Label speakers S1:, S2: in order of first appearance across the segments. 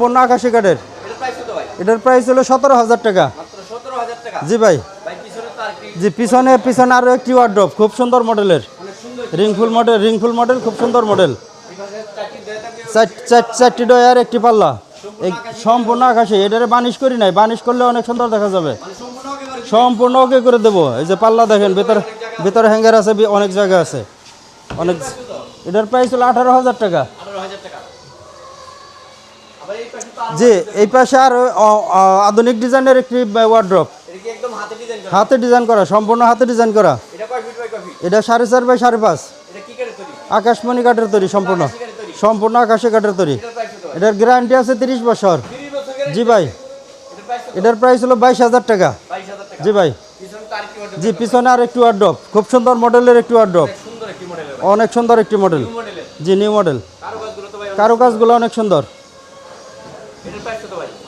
S1: সম্পূর্ণ আকাশি কাঠের।
S2: এটার প্রাইস
S1: হলো সতেরো হাজার টাকা। জি ভাই। জি পিছনে পিছনে আরও একটি ওয়ার্ড্রপ খুব সুন্দর মডেলের রিংফুল মডেল রিংফুল মডেল খুব সুন্দর মডেল
S2: চারটি
S1: ডয়ার একটি পাল্লা। সম্পূর্ণ আকাশে। এটারে বানিশ করি নাই। বানিশ করলে অনেক সুন্দর দেখা যাবে।
S2: মানে সম্পূর্ণ
S1: ওকে করে দেবো। এই যে পাল্লা দেখেন ভেতর ভেতরে হ্যাঙ্গার আছে অনেক জায়গা আছে। অনেক এটার প্রাইস হলো আঠারো হাজার টাকা
S2: আবার এই পাশে তো আরও
S1: জি এই পাশে আর আধুনিক ডিজাইনের একটি ওয়ার্ড্রপ
S2: হাতে ডিজাইন করা?
S1: সম্পূর্ণ হাতে ডিজাইন করা।
S2: এটা
S1: সাড়ে চার বাই সাড়ে পাঁচ। আকাশমণি কাঠের তৈরি সম্পূর্ণ। সম্পূর্ণ আকাশে কাঠের তৈরি।
S2: এটার
S1: গ্যারান্টি আছে তিরিশ বছর।
S2: 30 বছর গ্যারান্টি
S1: জি ভাই।
S2: এটার প্রাইস
S1: হলো বাইশ হাজার টাকা। জি ভাই। জি পিছনে আর একটু ওয়ার্ড্রপ খুব সুন্দর মডেলের একটি ওয়ার্ড্রপ অনেক সুন্দর একটি মডেল জি নিউ মডেল
S2: কারও কাজগুলো
S1: কারুকাজগুলো অনেক সুন্দর।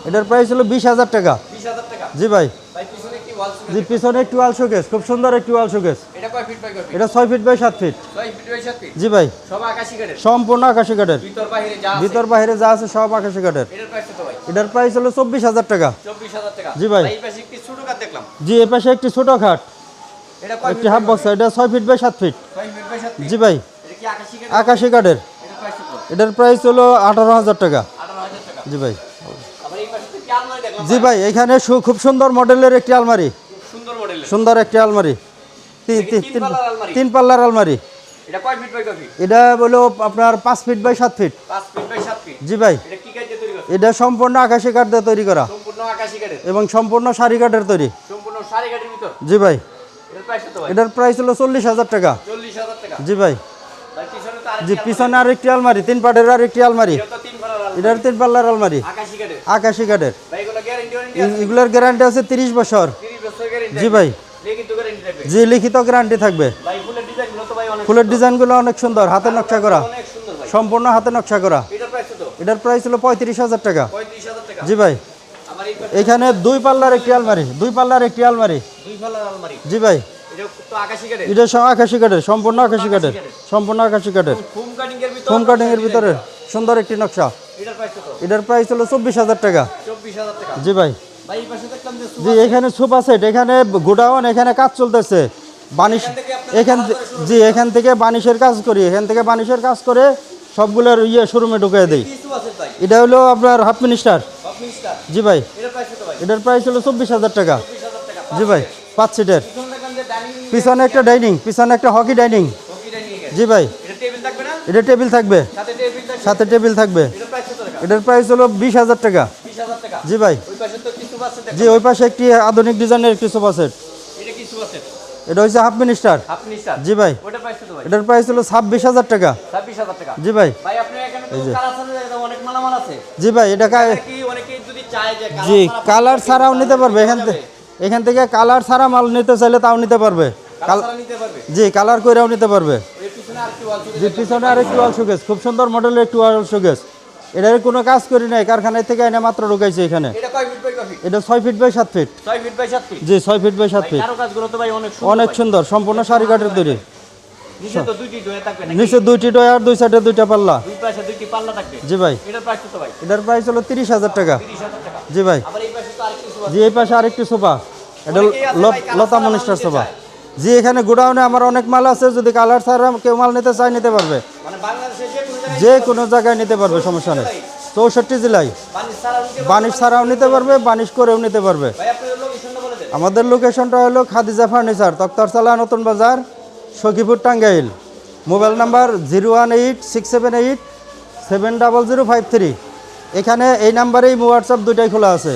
S2: এটার প্রাইস
S1: হলো বিশ হাজার টাকা। জি ভাই। জি পিছনে একটি ওয়াল শোকেস খুব সুন্দর একটি ওয়াল শোকেস
S2: এটা
S1: ছয় ফিট বাই সাত ফিট
S2: 6 ফিট বাই 7 ফিট
S1: জি ভাই। সম্পূর্ণ আকাশি কাঠের।
S2: ভিতর বাইরে যা আছে।
S1: সব আকাশি কাঠের।
S2: এটার প্রাইস
S1: হলো চব্বিশ হাজার টাকা। জি ভাই। জি এ পাশে একটি ছোট খাট। একটি হাফ বক্স এটা ছয় ফিট বাই সাত ফিট
S2: 6 ফিট বাই 7 ফিট
S1: জি ভাই।
S2: আকাশী কাঠ
S1: আকাশি কাঠের।
S2: এটার প্রাইস
S1: হলো আঠারো হাজার টাকা। জি ভাই। জি ভাই এখানে সু- খুব সুন্দর মডেলের একটি আলমারি।
S2: সুন্দর
S1: একটি আলমারি। তিন
S2: পাল্লার আলমারি? এটা
S1: হলো আপনার পাঁচ ফিট বাই সাত ফিট।
S2: 5 feet by 7 feet?
S1: জি ভাই।
S2: এটা
S1: সম্পূর্ণ আকাশি কাঠ দিয়ে তৈরি করা। এবং সম্পূর্ণ সারি কাঠের তৈরি। জি ভাই।
S2: এটার প্রাইস
S1: হলো চল্লিশ হাজার টাকা। জি ভাই।
S2: ভাই পিছনে আরেকটি
S1: জি
S2: আলমারি।
S1: তিন পাটের আর একটি আলমারি এটার তিন পাল্লার আলমারি।
S2: আকাশী কাঠের।
S1: এগুলোর গ্যারান্টি আছে তিরিশ বছর।
S2: 30 বছর গ্যারান্টি
S1: জি ভাই। জি লিখিত গ্যারান্টি থাকবে।
S2: ফুলের ডিজাইনগুলো অনেক
S1: সুন্দর। হাতে নকশা করা। সম্পূর্ণ হাতে নকশা করা।
S2: এটার প্রাইস
S1: হলো পঁয়ত্রিশ হাজার টাকা। জি ভাই। এখানে দুই পাল্লার একটি আলমারি দুই পাল্লার একটি আলমারি। জি ভাই।
S2: এটা আকাশী কাঠের।
S1: সম্পূর্ণ আকাশি কাঠের। সম্পূর্ণ আকাশি কাঠের।
S2: ফোম কাটিং এর ভিতর
S1: সুন্দর একটি নকশা।
S2: এটার প্রাইস
S1: হলো চব্বিশ হাজার টাকা। জি ভাই। জি এখানে সোফা সেট এখানে গোডাউন এখানে কাজ চলতেছে। বানিশ এখান জি এখান থেকে বানিশের কাজ করি। এখান থেকে বানিশের কাজ করে সবগুলোর ইয়ে শোরুমে ঢুকিয়ে দিই।
S2: আছে
S1: এটা হলো আপনার হাফ মিনিস্টার। জি ভাই।
S2: এটার প্রাইস
S1: হলো চব্বিশ হাজার টাকা। জি ভাই পাঁচ সিটের।
S2: পিছনে
S1: একটা ডাইনিং পিছনে একটা হকি ডাইনিং। জি ভাই।
S2: এটা টেবিল থাকবে? সাথে টেবিল থাকবে। এটার প্রাইস
S1: হলো বিশ হাজার টাকা। জি ভাই। জি ওই পাশে একটি আধুনিক ডিজাইনের একটি সোফা সেট
S2: এটা
S1: হচ্ছে হাফ মিনিস্টার। জি ভাই। এটার প্রাইস হলো ছাব্বিশ হাজার টাকা। জি ভাই। জি ভাই এটা জি কালার ছাড়াও নিতে পারবে। এখান থেকে এখান থেকে কালার ছাড়া মাল নিতে চাইলে তাও নিতে পারবে।
S2: কালার নিতে পারবে?
S1: জি কালার করেও নিতে পারবে।
S2: ওই পিছনে আর কি ওয়াল
S1: জি পিছনে আর একটু ওয়াল শোকেস খুব সুন্দর মডেলের একটু ওয়াল শোকেস এটার কোনো কাজ করি নাই কারখানায় থেকে এনে মাত্র ঢুকাইছে এখানে।
S2: এটা
S1: ছয় ফিট বাই সাত ফিট
S2: 6 ফিট বাই 7 ফিট
S1: জি ছয় ফিট বাই সাত ফিট
S2: অনেক সুন্দর
S1: সম্পূর্ণ সারি কাঠের তৈরি।
S2: নিচে দুইটি
S1: ডয়ার দুই সাইডে দুইটা পাল্লা। জি ভাই।
S2: এটার প্রাইস
S1: হলো তিরিশ হাজার টাকা। জি ভাই।
S2: আবার এই পাশে আর কিছু
S1: জি এই পাশে আরেকটি সোফা এটা লতা
S2: ছাড়া
S1: মনিস্টার সোফা। জি এখানে গোডাউনে আমার অনেক মাল আছে যদি কালার ছাড়া কেউ মাল নিতে চায় নিতে পারবে।
S2: মানে যে কোনো জায়গায়
S1: নিতে পারবে সমস্যা নেই। চৌষট্টি জেলায়।
S2: বানিশ
S1: ছাড়াও নিতে পারবে। বানিশ করেও নিতে পারবে। আমাদের লোকেশনটা হলো Khadija furniture Taktartala Notun Bazar Sakhipur Tangail. Mobile number zero one eight six seven eight seven double zero five three এখানে এই নাম্বারেই হোয়াটসঅ্যাপ দুইটাই খোলা আছে।